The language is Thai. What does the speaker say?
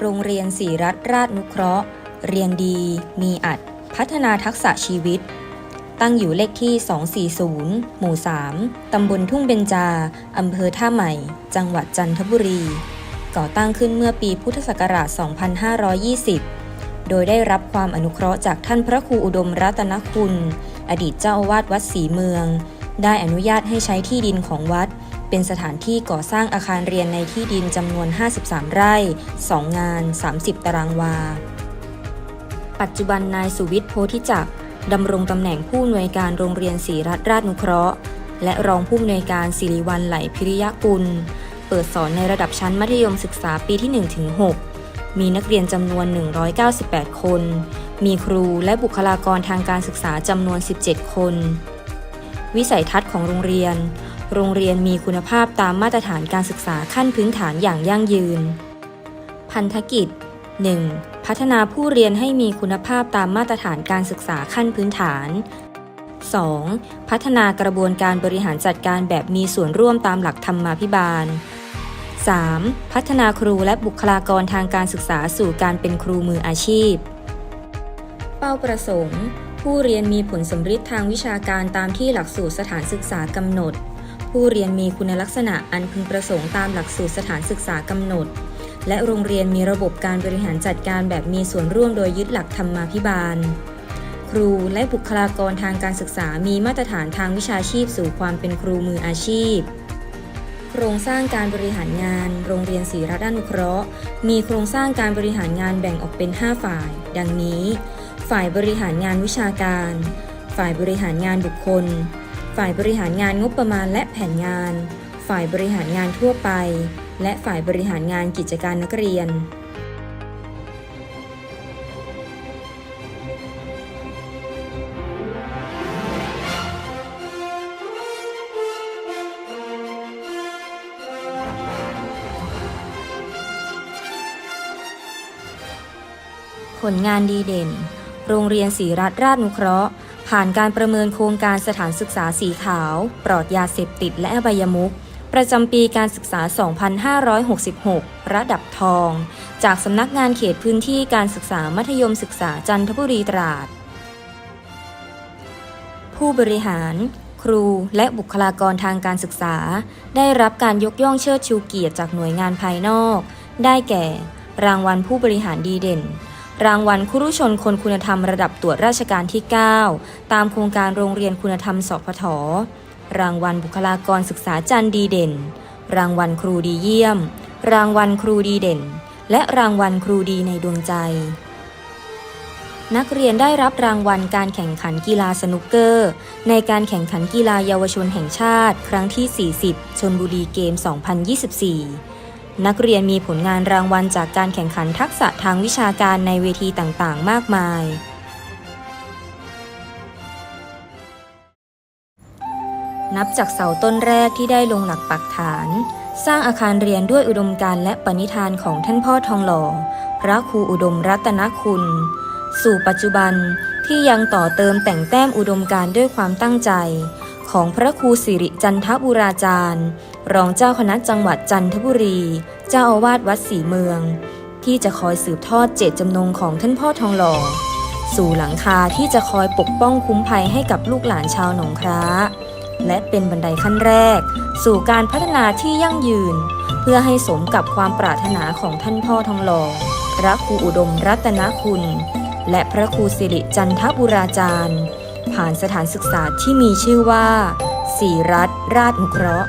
โรงเรียนศรีรัตราชนุเคราะห์ เรียนดี มีอัด พัฒนาทักษะชีวิต ตั้งอยู่เลขที่ 240 หมู่ 3 ตำบลทุ่งเบญจา อำเภอท่าใหม่ จังหวัดจันทบุรี ก่อตั้งขึ้นเมื่อปีพุทธศักราช 2520 โดยได้รับความอนุเคราะห์จากท่านพระครูอุดมรัตนคุณ อดีตเจ้าอาวาสวัดศรีเมือง ได้อนุญาตให้ใช้ที่ดินของวัด เป็นสถานที่ก่อสร้างอาคารเรียนในที่ดินจำนวน 53 ไร่ 2 งาน 30 ตารางวา ปัจจุบันนายสุวิทย์โพธิจักรดำรงตำแหน่งผู้อำนวยการโรงเรียนศรีรัตนราชนุเคราะห์ และรองผู้อำนวยการศิริวัลไหลพิริยกุล เปิดสอนในระดับชั้นมัธยมศึกษาปีที่1-6มีนักเรียนจำนวน 198 คน มีครูและบุคลากรทางการศึกษาจำนวน 17 คน วิสัยทัศน์ของโรงเรียน โรงเรียนมีคุณภาพตามมาตรฐานการศึกษาขั้นพื้นฐานอย่างยั่งยืน พันธกิจ 1. พัฒนาผู้เรียนให้มีคุณภาพตามมาตรฐานการศึกษาขั้นพื้นฐาน 2. พัฒนากระบวนการบริหารจัดการแบบมีส่วนร่วมตามหลักธรรมาภิบาล 3. พัฒนาครูและบุคลากรทางการศึกษาสู่การเป็นครูมืออาชีพ เป้าประสงค์ ผู้เรียนมีผลสำฤทธิ์ทางวิชาการตามที่หลักสูตรสถานศึกษากำหนด ผู้เรียนมีคุณลักษณะอันพึงประสงค์ตามหลักสูตรสถานศึกษากำหนด และโรงเรียนมีระบบการบริหารจัดการแบบมีส่วนร่วมโดยยึดหลักธรรมาภิบาล ครูและบุคลากรทางการศึกษามีมาตรฐานทางวิชาชีพสู่ความเป็นครูมืออาชีพ ครงสร้างการบริหารงาน โรงเรียนศรีรัตนอนุเคราะห์ มีโครงสร้างการบริหารงานแบ่งออกเป็น 5 ฝ่าย ดังนี้ ฝ่ายบริหารงานวิชาการ ฝ่ายบริหารงานบุคคล ฝ่ายบริหารงานงบประมาณและแผนงาน ฝ่ายบริหารงานทั่วไป และฝ่ายบริหารงานกิจการนักเรียน ผลงานดีเด่น โรงเรียนศรีรัตนราชนุเคราะห์ ผ่านการประเมินโครงการสถานศึกษาสีขาว ปลอดยาเสพติดและอบายมุขประจำปีการศึกษา 2566 ระดับทอง จากสำนักงานเขตพื้นที่การศึกษามัธยมศึกษาจันทบุรีตราด ผู้บริหาร ครูและบุคลากรทางการศึกษา ได้รับการยกย่องเชิดชูเกียรติจากหน่วยงานภายนอก ได้แก่ รางวัลผู้บริหารดีเด่น รางวัลครุชนคนคุณธรรมระดับตรวจราชการที่ 9 ตามโครงการโรงเรียนคุณธรรมสพท รางวัลบุคลากรศึกษาจันดีเด่น รางวัลครูดีเยี่ยม รางวัลครูดีเด่น และรางวัลครูดีในดวงใจ นักเรียนได้รับรางวัลการแข่งขันกีฬาสนุกเกอร์ ในการแข่งขันกีฬาเยาวชนแห่งชาติ ครั้งที่ 40 ชนบุรีเกม 2024 นักเรียนมีผลงานรางวัลจากการแข่งขันทักษะทางวิชาการในเวทีต่างๆ มากมาย นับจากเสาต้นแรกที่ได้ลงหลักปักฐาน สร้างอาคารเรียนด้วยอุดมการณ์และปณิธานของท่านพ่อทองหล่อ พระครูอุดมรัตนคุณ สู่ปัจจุบันที่ยังต่อเติมแต่งแต้มอุดมการณ์ด้วยความตั้งใจ ของพระครูสิริจันทบุราจารย์ รองเจ้าคณะจังหวัดจันทบุรี เจ้าอาวาสวัดศรีเมือง ที่จะคอยสืบทอดเจตจำนงของท่านพ่อทองหล่อสู่หลังคาที่จะคอยปกป้องคุ้มภัยให้กับลูกหลานชาวหนองคร้า และเป็นบันไดขั้นแรก สู่การพัฒนาที่ยั่งยืน เพื่อให้สมกับความปรารถนาของท่านพ่อทองหล่อพระครูอุดมรัตนคุณ และพระครูสิริจันทบุราจารย์ ผ่านสถานศึกษาที่มีชื่อว่าศรีรัตนราชนุเคราะห์